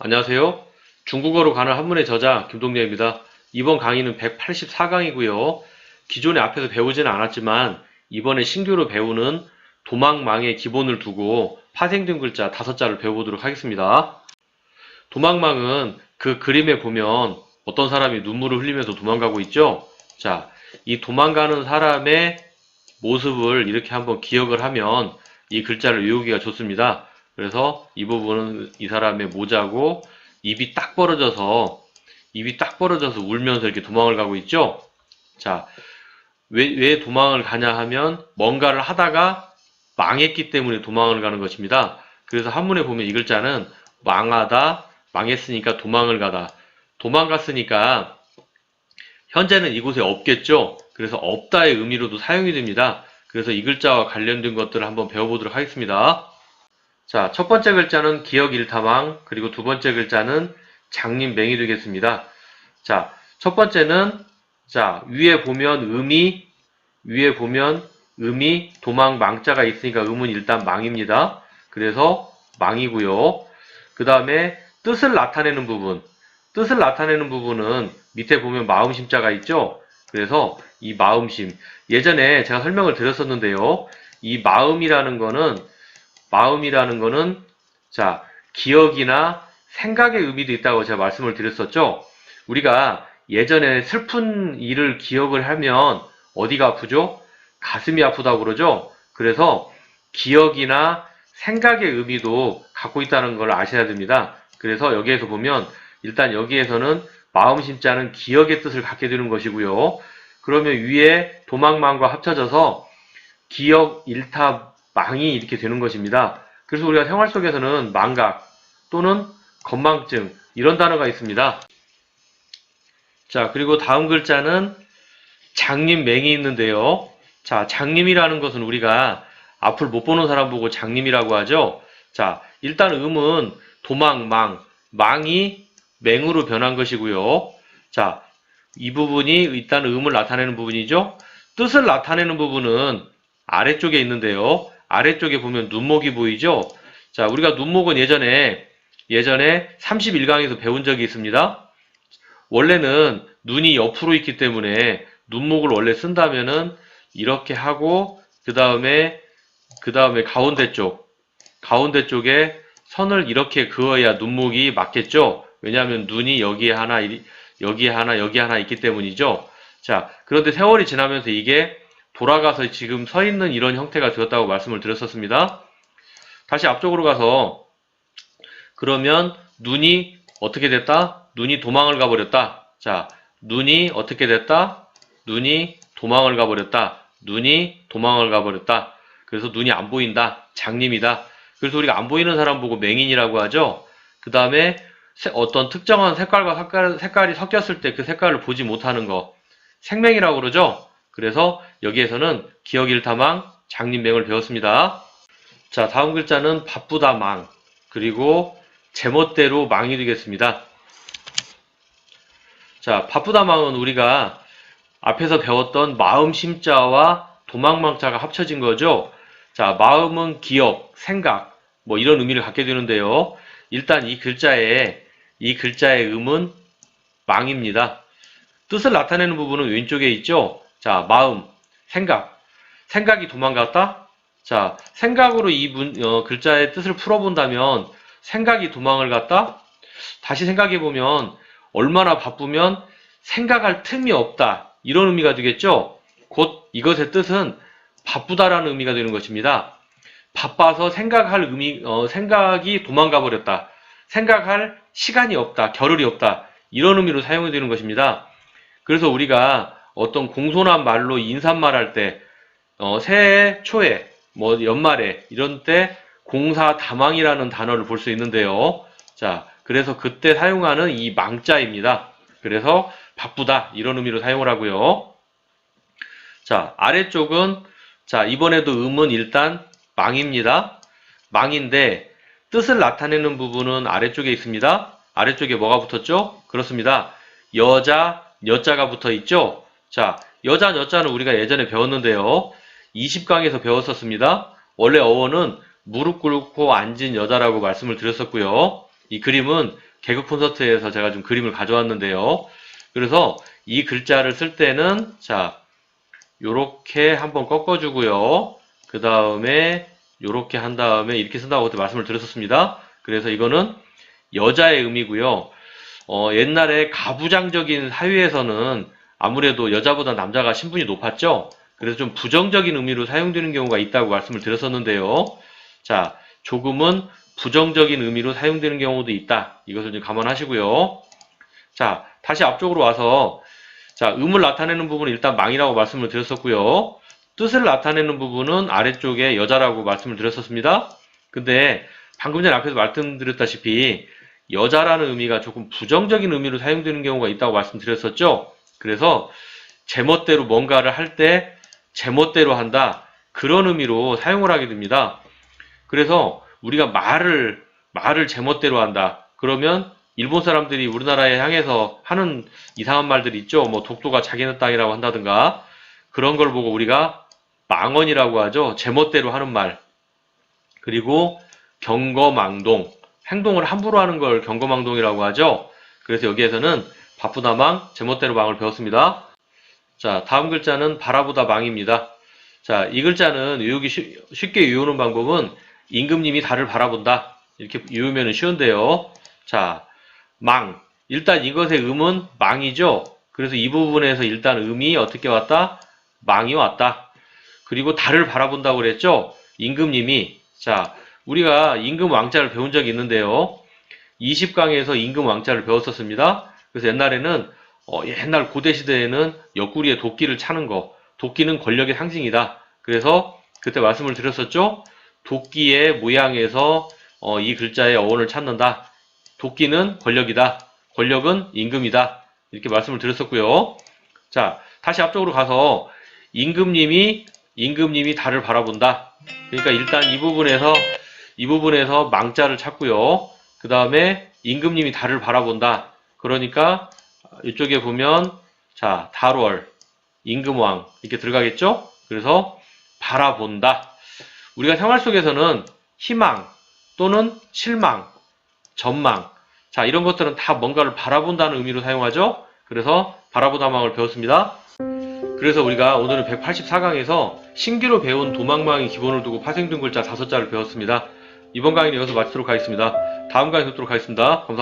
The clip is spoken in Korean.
안녕하세요. 중국어로 가는 한문의 저자 김동래입니다. 이번 강의는 184강이고요. 기존에 앞에서 배우지는 않았지만 이번에 신규로 배우는 도망망의 기본을 두고 파생된 글자 다섯 자를 배워보도록 하겠습니다. 도망망은 그 그림에 보면 어떤 사람이 눈물을 흘리면서 도망가고 있죠? 자, 이 도망가는 사람의 모습을 이렇게 한번 기억을 하면 이 글자를 외우기가 좋습니다. 그래서 이 부분은 이 사람의 모자고 입이 딱 벌어져서 입이 딱 벌어져서 울면서 이렇게 도망을 가고 있죠. 자, 왜, 왜 도망을 가냐 하면 뭔가를 하다가 망했기 때문에 도망을 가는 것입니다. 그래서 한문에 보면 이 글자는 망하다, 망했으니까 도망을 가다. 도망갔으니까 현재는 이곳에 없겠죠. 그래서 없다의 의미로도 사용이 됩니다. 그래서 이 글자와 관련된 것들을 한번 배워보도록 하겠습니다. 자, 첫 번째 글자는 기억 일타망, 그리고 두 번째 글자는 장님맹이 되겠습니다. 자, 첫 번째는, 자, 위에 보면 음이, 위에 보면 음이 도망 망자가 있으니까 음은 일단 망입니다. 그래서 망이고요. 그 다음에 뜻을 나타내는 부분. 뜻을 나타내는 부분은 밑에 보면 마음심자가 있죠? 그래서 이 마음심. 예전에 제가 설명을 드렸었는데요. 이 마음이라는 거는 마음이라는 거는 자 기억이나 생각의 의미도 있다고 제가 말씀을 드렸었죠. 우리가 예전에 슬픈 일을 기억을 하면 어디가 아프죠? 가슴이 아프다고 그러죠. 그래서 기억이나 생각의 의미도 갖고 있다는 걸 아셔야 됩니다. 그래서 여기에서 보면 일단 여기에서는 마음 심자는 기억의 뜻을 갖게 되는 것이고요. 그러면 위에 도망망과 합쳐져서 기억 일타 망이 이렇게 되는 것입니다. 그래서 우리가 생활 속에서는 망각 또는 건망증 이런 단어가 있습니다. 자, 그리고 다음 글자는 장님맹이 있는데요. 자, 장님이라는 것은 우리가 앞을 못 보는 사람 보고 장님이라고 하죠. 자, 일단 음은 도망, 망, 망이 맹으로 변한 것이고요. 자, 이 부분이 일단 음을 나타내는 부분이죠. 뜻을 나타내는 부분은 아래쪽에 있는데요. 아래쪽에 보면 눈목이 보이죠? 자, 우리가 눈목은 예전에, 예전에 31강에서 배운 적이 있습니다. 원래는 눈이 옆으로 있기 때문에 눈목을 원래 쓴다면은 이렇게 하고, 그 다음에, 그 다음에 가운데 쪽, 가운데 쪽에 선을 이렇게 그어야 눈목이 맞겠죠? 왜냐하면 눈이 여기에 하나, 이- 여기에 하나, 여기 하나 있기 때문이죠? 자, 그런데 세월이 지나면서 이게 돌아가서 지금 서 있는 이런 형태가 되었다고 말씀을 드렸었습니다. 다시 앞쪽으로 가서 그러면 눈이 어떻게 됐다? 눈이 도망을 가버렸다. 자, 눈이 어떻게 됐다? 눈이 도망을 가버렸다. 눈이 도망을 가버렸다. 그래서 눈이 안 보인다. 장님이다. 그래서 우리가 안 보이는 사람 보고 맹인이라고 하죠. 그 다음에 어떤 특정한 색깔과 색깔, 색깔이 섞였을 때 그 색깔을 보지 못하는 거. 생맹이라고 그러죠. 그래서 여기에서는 기억 일타망, 장님맹을 배웠습니다. 자, 다음 글자는 바쁘다 망, 그리고 제멋대로 망이 되겠습니다. 자, 바쁘다 망은 우리가 앞에서 배웠던 마음 심자와 도망망자가 합쳐진 거죠. 자, 마음은 기억, 생각, 뭐 이런 의미를 갖게 되는데요. 일단 이 글자에, 이 글자의 음은 망입니다. 뜻을 나타내는 부분은 왼쪽에 있죠. 자, 마음, 생각. 생각이 도망갔다? 자, 생각으로 이 문, 어, 글자의 뜻을 풀어본다면, 생각이 도망을 갔다? 다시 생각해보면, 얼마나 바쁘면 생각할 틈이 없다. 이런 의미가 되겠죠? 곧 이것의 뜻은 바쁘다라는 의미가 되는 것입니다. 바빠서 생각할 의미, 어, 생각이 도망가 버렸다. 생각할 시간이 없다. 겨를이 없다. 이런 의미로 사용이 되는 것입니다. 그래서 우리가 어떤 공손한 말로 인사말 할 때, 어, 새해 초에, 뭐 연말에 이런 때 공사 다망이라는 단어를 볼 수 있는데요. 자, 그래서 그때 사용하는 이 망자입니다. 그래서 바쁘다 이런 의미로 사용을 하고요. 자, 아래쪽은 자, 이번에도 음은 일단 망입니다. 망인데 뜻을 나타내는 부분은 아래쪽에 있습니다. 아래쪽에 뭐가 붙었죠? 그렇습니다. 여자, 여자가 붙어 있죠? 자, 여자, 여자는 우리가 예전에 배웠는데요. 20강에서 배웠었습니다. 원래 어원은 무릎 꿇고 앉은 여자라고 말씀을 드렸었고요. 이 그림은 개그 콘서트에서 제가 좀 그림을 가져왔는데요. 그래서 이 글자를 쓸 때는 자 요렇게 한번 꺾어주고요. 그 다음에 요렇게 한 다음에 이렇게 쓴다고 말씀을 드렸었습니다. 그래서 이거는 여자의 의미고요. 어, 옛날에 가부장적인 사회에서는 아무래도 여자보다 남자가 신분이 높았죠. 그래서 좀 부정적인 의미로 사용되는 경우가 있다고 말씀을 드렸었는데요. 자, 조금은 부정적인 의미로 사용되는 경우도 있다. 이것을 좀 감안하시고요. 자, 다시 앞쪽으로 와서 자, 음을 나타내는 부분은 일단 망이라고 말씀을 드렸었고요. 뜻을 나타내는 부분은 아래쪽에 여자라고 말씀을 드렸었습니다. 근데 방금 전에 앞에서 말씀드렸다시피 여자라는 의미가 조금 부정적인 의미로 사용되는 경우가 있다고 말씀드렸었죠. 그래서 제멋대로 뭔가를 할 때 제멋대로 한다. 그런 의미로 사용을 하게 됩니다. 그래서 우리가 말을 말을 제멋대로 한다. 그러면 일본 사람들이 우리나라에 향해서 하는 이상한 말들이 있죠. 뭐 독도가 자기네 땅이라고 한다든가 그런 걸 보고 우리가 망언이라고 하죠. 제멋대로 하는 말. 그리고 경거망동. 행동을 함부로 하는 걸 경거망동이라고 하죠. 그래서 여기에서는 바쁘다 망, 제멋대로 망을 배웠습니다. 자, 다음 글자는 바라보다 망입니다. 자, 이 글자는 외우기 쉬- 쉽게 외우는 방법은 임금님이 달을 바라본다. 이렇게 외우면 쉬운데요. 자, 망. 일단 이것의 음은 망이죠. 그래서 이 부분에서 일단 음이 어떻게 왔다? 망이 왔다. 그리고 달을 바라본다고 그랬죠? 임금님이. 자, 우리가 임금 왕자를 배운 적이 있는데요. 20강에서 임금 왕자를 배웠었습니다. 그래서 옛날에는 어, 옛날 고대 시대에는 옆구리에 도끼를 차는 거. 도끼는 권력의 상징이다. 그래서 그때 말씀을 드렸었죠. 도끼의 모양에서 어, 이 글자의 어원을 찾는다. 도끼는 권력이다. 권력은 임금이다. 이렇게 말씀을 드렸었고요. 자, 다시 앞쪽으로 가서 임금님이 임금님이 달을 바라본다. 그러니까 일단 이 부분에서 이 부분에서 망자를 찾고요. 그 다음에 임금님이 달을 바라본다. 그러니까 이쪽에 보면 자 달월 임금왕 이렇게 들어가겠죠? 그래서 바라본다. 우리가 생활 속에서는 희망 또는 실망, 전망 자 이런 것들은 다 뭔가를 바라본다는 의미로 사용하죠. 그래서 바라보다망을 배웠습니다. 그래서 우리가 오늘은 184강에서 신규로 배운 도망망이 기본을 두고 파생된 글자 5자를 배웠습니다. 이번 강의는 여기서 마치도록 하겠습니다. 다음 강의 뵙도록 하겠습니다. 감사합니다.